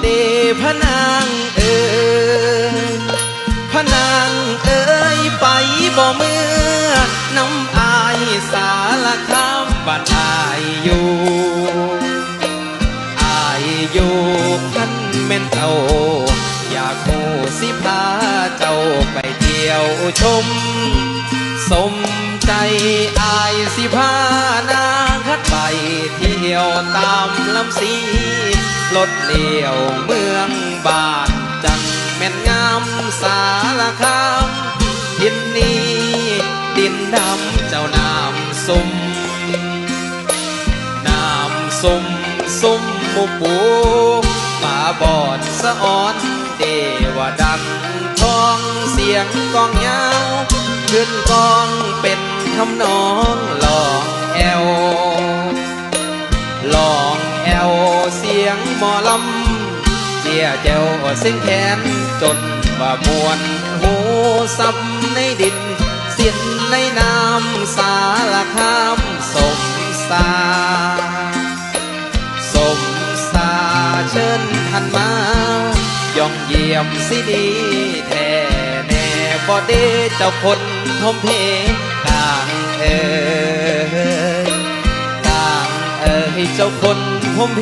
เดพนางเอ๋ยพนางเอ๋ยไปบ่เมื่อน้ำอายสารคามบ้านอายอยู่อายอยู่พันแม่นเจ้าอยากหูสิพาเจ้าไปเที่ยวชม สมใจอายสิพานาง ดไปเที่ยวตามลำสีรถเลี้ยวเมืองบานจังแม่นงามสารคามดินนี้ดินดำเจ้าน้ำสุ่มน้ำส้มส้มหมูปูป่าบอดสะออนเดวดังทองเสียงกองยาวขึ้นกองเป็นทำนองหลอ วเสียงหมอลำเจียเจ้าเส้นแขนจนว่ามวนหูซับในดินเสียนในน้ำสารคามสมสาสมสาเชิญท่านมา ย่องเยี่ยมสิดีแท้แน่บ่เดเจ้าคนทมเพต่างเอ่ยต่างเอ่ยเจ้าคน มเพ